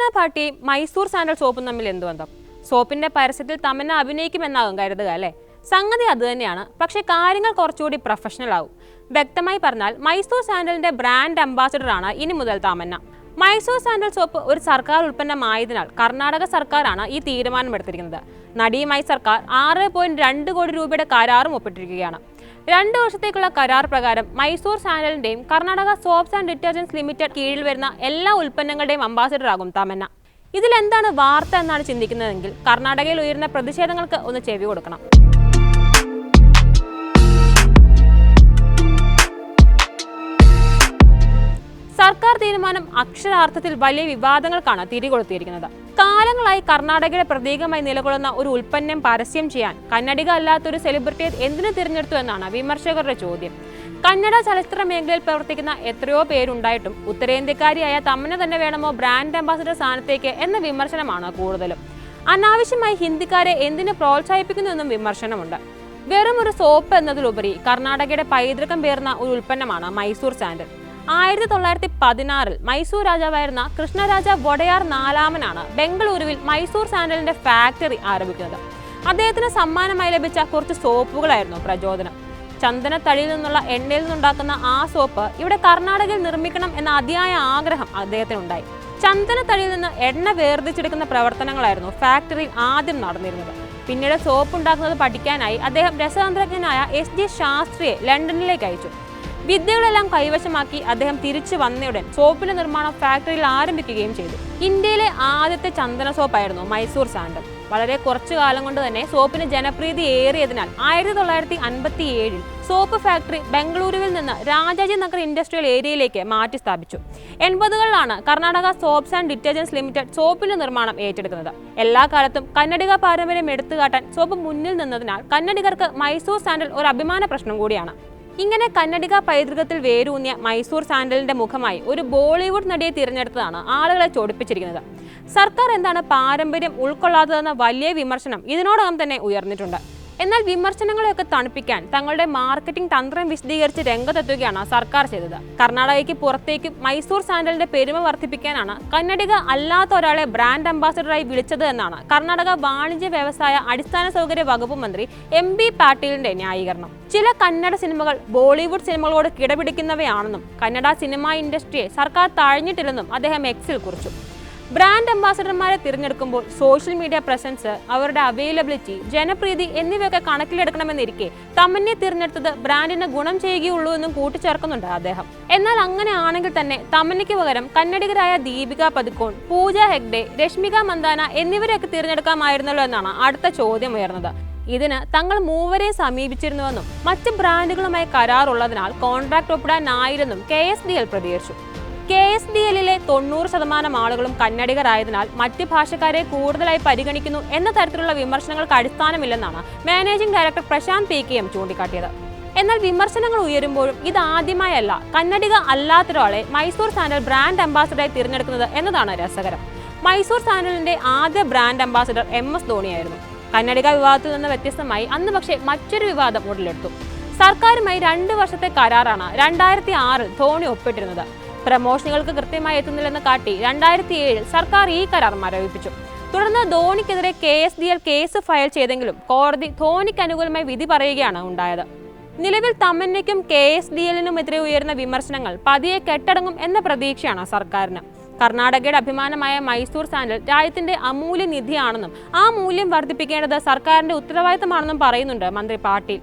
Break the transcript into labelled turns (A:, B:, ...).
A: Tamannaah ഭാട്ടിയും Mysore sandal സോപ്പും തമ്മിൽ എന്ത് ബന്ധം? സോപ്പിന്റെ പരസ്യത്തിൽ തമന്ന അഭിനയിക്കുമെന്നാകും കരുതുക അല്ലേ? സംഗതി അതുതന്നെയാണ് പക്ഷേ കാര്യങ്ങൾ കുറച്ചുകൂടി പ്രൊഫഷണൽ ആവും. വ്യക്തമായി പറഞ്ഞാൽ മൈസൂർ സാൻഡലിന്റെ ബ്രാൻഡ് അംബാസിഡറാണ് ഇനി മുതൽ തമന്ന മൈസൂർ സാൻഡൽ സോപ്പ് ഒരു സർക്കാർ ഉൽപ്പന്നമായതിനാൽ കർണാടക സർക്കാരാണ് ഈ തീരുമാനമെടുത്തിരിക്കുന്നത്. നടിയുമായി സർക്കാർ ആറ് പോയിന്റ് രണ്ട് കോടി രൂപയുടെ കരാറും ഒപ്പിട്ടിരിക്കുകയാണ്. രണ്ട് വർഷത്തേക്കുള്ള കരാർ പ്രകാരം Mysore സാനലിന്റെയും Karnataka soaps and detergents limited കീഴിൽ വരുന്ന എല്ലാ ഉൽപ്പന്നങ്ങളുടെയും അംബാസിഡർ ആകും തമന്ന. ഇതിലെന്താണ് വാർത്ത എന്നാണ് ചിന്തിക്കുന്നതെങ്കിൽ കർണാടകയിൽ ഉയരുന്ന പ്രതിഷേധങ്ങൾക്ക് ഒന്ന് ചെവി കൊടുക്കണം. സർക്കാർ തീരുമാനം അക്ഷരാർത്ഥത്തിൽ വലിയ വിവാദങ്ങൾക്കാണ് തിരികൊളുത്തിയിരിക്കുന്നത്. കാലങ്ങളായി കർണാടകയുടെ പ്രതീകമായി നിലകൊള്ളുന്ന ഒരു ഉൽപ്പന്നം പരസ്യം ചെയ്യാൻ കന്നഡിക അല്ലാത്തൊരു സെലിബ്രിറ്റിയെ എന്തിനു തിരഞ്ഞെടുത്തു എന്നാണ് വിമർശകരുടെ ചോദ്യം. കന്നഡ ചലച്ചിത്ര മേഖലയിൽ പ്രവർത്തിക്കുന്ന എത്രയോ പേരുണ്ടായിട്ടും ഉത്തരേന്ത്യക്കാരിയായ തമ്മനെ തന്നെ വേണമോ ബ്രാൻഡ് അംബാസിഡർ സ്ഥാനത്തേക്ക് എന്ന വിമർശനമാണ് കൂടുതലും. അനാവശ്യമായി ഹിന്ദിക്കാരെ എന്തിനു പ്രോത്സാഹിപ്പിക്കുന്നു എന്നും വിമർശനമുണ്ട്. വെറും ഒരു സോപ്പ് എന്നതിലുപരി കർണാടകയുടെ പൈതൃകം പേർന്ന ഒരു ഉൽപ്പന്നമാണ് മൈസൂർ സാൻഡൽ. ആയിരത്തി തൊള്ളായിരത്തി പതിനാറിൽ മൈസൂർ രാജാവായിരുന്ന കൃഷ്ണരാജ വടയാർ നാലാമനാണ് ബംഗളൂരുവിൽ മൈസൂർ സാൻഡലിന്റെ ഫാക്ടറി ആരംഭിക്കുന്നത്. അദ്ദേഹത്തിന് സമ്മാനമായി ലഭിച്ച കുറച്ച് സോപ്പുകളായിരുന്നു പ്രചോദനം. ചന്ദനത്തടിയിൽ നിന്നുള്ള എണ്ണയിൽ നിന്നുണ്ടാക്കുന്ന ആ സോപ്പ് ഇവിടെ കർണാടകയിൽ നിർമ്മിക്കണം എന്ന അതിയായ ആഗ്രഹം അദ്ദേഹത്തിനുണ്ടായി. ചന്ദനത്തടിയിൽ നിന്ന് എണ്ണ വേർതിച്ചെടുക്കുന്ന പ്രവർത്തനങ്ങളായിരുന്നു ഫാക്ടറിയിൽ ആദ്യം നടന്നിരുന്നത്. പിന്നീട് സോപ്പ് ഉണ്ടാക്കുന്നത് പഠിക്കാനായി അദ്ദേഹം രസതന്ത്രജ്ഞനായ എസ് ജി ശാസ്ത്രിയെ ലണ്ടനിലേക്ക് അയച്ചു. വിദ്യകളെല്ലാം കൈവശമാക്കി അദ്ദേഹം തിരിച്ചു വന്നയുടൻ സോപ്പിന്റെ നിർമ്മാണം ഫാക്ടറിയിൽ ആരംഭിക്കുകയും ചെയ്തു. ഇന്ത്യയിലെ ആദ്യത്തെ ചന്ദന സോപ്പായിരുന്നു മൈസൂർ സാൻഡൽ വളരെ കുറച്ചു കാലം കൊണ്ട് തന്നെ സോപ്പിന് ജനപ്രീതി ഏറിയതിനാൽ ആയിരത്തി തൊള്ളായിരത്തി അൻപത്തി ഏഴിൽ സോപ്പ് ഫാക്ടറി ബംഗളൂരുവിൽ നിന്ന് രാജാജി നഗർ ഇൻഡസ്ട്രിയൽ ഏരിയയിലേക്ക് മാറ്റി സ്ഥാപിച്ചു. എൺപതുകളിലാണ് Karnataka soaps and detergents limited സോപ്പിന്റെ നിർമ്മാണം ഏറ്റെടുക്കുന്നത്. എല്ലാ കാലത്തും കന്നഡിക പാരമ്പര്യം എടുത്തുകാട്ടാൻ സോപ്പ് മുന്നിൽ നിന്നതിനാൽ കന്നഡികർക്ക് മൈസൂർ സാൻഡൽ ഒരു അഭിമാന പ്രശ്നം കൂടിയാണ്. ഇങ്ങനെ കന്നഡിക പൈതൃകത്തിൽ വേരൂന്നിയ മൈസൂർ സാൻഡലിന്റെ മുഖമായി ഒരു ബോളിവുഡ് നടിയെ തിരഞ്ഞെടുത്തതാണ് ആളുകളെ ചോടിപ്പിച്ചിരിക്കുന്നത്. സർക്കാർ എന്താണ് പാരമ്പര്യം ഉൾക്കൊള്ളാത്തതെന്ന വലിയ വിമർശനം ഇതിനോടകം തന്നെ ഉയർന്നിട്ടുണ്ട്. എന്നാൽ വിമർശനങ്ങളെയൊക്കെ തണുപ്പിക്കാൻ തങ്ങളുടെ മാർക്കറ്റിംഗ് തന്ത്രം വിശദീകരിച്ച് രംഗത്തെത്തുകയാണ് സർക്കാർ ചെയ്തത്. കർണാടകയ്ക്ക് പുറത്തേക്കും മൈസൂർ സാൻഡലിന്റെ പെരുമ വർദ്ധിപ്പിക്കാനാണ് കന്നഡിക അല്ലാത്ത ഒരാളെ ബ്രാൻഡ് അംബാസഡറായി വിളിച്ചത് എന്നാണ് കർണാടക വാണിജ്യ വ്യവസായ അടിസ്ഥാന സൗകര്യ വകുപ്പ് മന്ത്രി എം ബി പാട്ടീലിന്റെ ന്യായീകരണം. ചില കന്നഡ സിനിമകൾ ബോളിവുഡ് സിനിമകളോട് കിടപിടിക്കുന്നവയാണെന്നും കന്നഡ സിനിമാ ഇൻഡസ്ട്രിയെ സർക്കാർ താഴ്ന്നിട്ടില്ലെന്നും അദ്ദേഹം എക്സിൽ കുറിച്ചു. ബ്രാൻഡ് അംബാസഡർമാരെ തിരഞ്ഞെടുക്കുമ്പോൾ സോഷ്യൽ മീഡിയ പ്രസൻസ് അവരുടെ അവൈലബിലിറ്റി ജനപ്രീതി എന്നിവയൊക്കെ കണക്കിലെടുക്കണമെന്നിരിക്കെ തമന്നെ തിരഞ്ഞെടുത്തത് ബ്രാൻഡിന് ഗുണം ചെയ്യുകയുള്ളൂ എന്നും കൂട്ടിച്ചേർക്കുന്നുണ്ട് അദ്ദേഹം. എന്നാൽ അങ്ങനെ ആണെങ്കിൽ തന്നെ തമന്നയ്ക്ക് പകരം കന്നഡികരായ ദീപിക പതുക്കോൺ പൂജ ഹെഗ്ഡെ രശ്മിക മന്ദാന എന്നിവരെയൊക്കെ തിരഞ്ഞെടുക്കാമായിരുന്നല്ലോ എന്നാണ് അടുത്ത ചോദ്യം ഉയർന്നത്. ഇതിന് തങ്ങൾ മൂവരെ സമീപിച്ചിരുന്നുവെന്നും മറ്റ് ബ്രാൻഡുകളുമായി കരാറുള്ളതിനാൽ കോൺട്രാക്ട് ഒപ്പിടാനായിരുന്നും കെ എസ് ഡി എൽ പ്രതികരിച്ചു. കെ എസ് ഡി എല്ലിലെ തൊണ്ണൂറ് ശതമാനം ആളുകളും കന്നഡികരായതിനാൽ മറ്റ് ഭാഷക്കാരെ കൂടുതലായി പരിഗണിക്കുന്നു എന്ന തരത്തിലുള്ള വിമർശനങ്ങൾക്ക് അടിസ്ഥാനമില്ലെന്നാണ് managing director Prashanth P K M ചൂണ്ടിക്കാട്ടിയത്. എന്നാൽ വിമർശനങ്ങൾ ഉയരുമ്പോഴും ഇത് ആദ്യമായല്ല കന്നഡിക അല്ലാത്തൊരാളെ മൈസൂർ സാൻഡൽ ബ്രാൻഡ് അംബാസഡറായി തിരഞ്ഞെടുക്കുന്നത് എന്നതാണ് രസകരം. മൈസൂർ സാൻഡലിന്റെ ആദ്യ ബ്രാൻഡ് അംബാസഡർ എം എസ് ധോണിയായിരുന്നു. കന്നഡിക വിവാദത്തിൽ നിന്ന് വ്യത്യസ്തമായി അന്ന് പക്ഷേ മറ്റൊരു വിവാദം ഉടലെടുത്തു. സർക്കാരുമായി രണ്ട് വർഷത്തെ കരാറാണ് രണ്ടായിരത്തി ആറിൽ ധോണി ഒപ്പിട്ടിരുന്നത്. പ്രമോഷനുകൾക്ക് കൃത്യമായി എത്തുന്നില്ലെന്ന് കാട്ടി രണ്ടായിരത്തി ഏഴിൽ സർക്കാർ ഈ കരാർ മരവിപ്പിച്ചു. തുടർന്ന് ധോണിക്കെതിരെ K S D L case file ചെയ്തെങ്കിലും കോടതി ധോണിക്ക് അനുകൂലമായി വിധി പറയുകയാണ് ഉണ്ടായത്. നിലവിൽ തമന്നയ്ക്കും കെ എസ് ഡി എല്ലിനുമെതിരെ ഉയർന്ന വിമർശനങ്ങൾ പതിയെ കെട്ടടങ്ങും എന്ന പ്രതീക്ഷയാണ് സർക്കാരിന്. കർണാടകയുടെ അഭിമാനമായ മൈസൂർ സാൻഡൽ രാജ്യത്തിന്റെ അമൂല്യ നിധിയാണെന്നും ആ മൂല്യം വർദ്ധിപ്പിക്കേണ്ടത് സർക്കാരിന്റെ ഉത്തരവാദിത്തമാണെന്നും പറയുന്നുണ്ട് മന്ത്രി പാട്ടീൽ.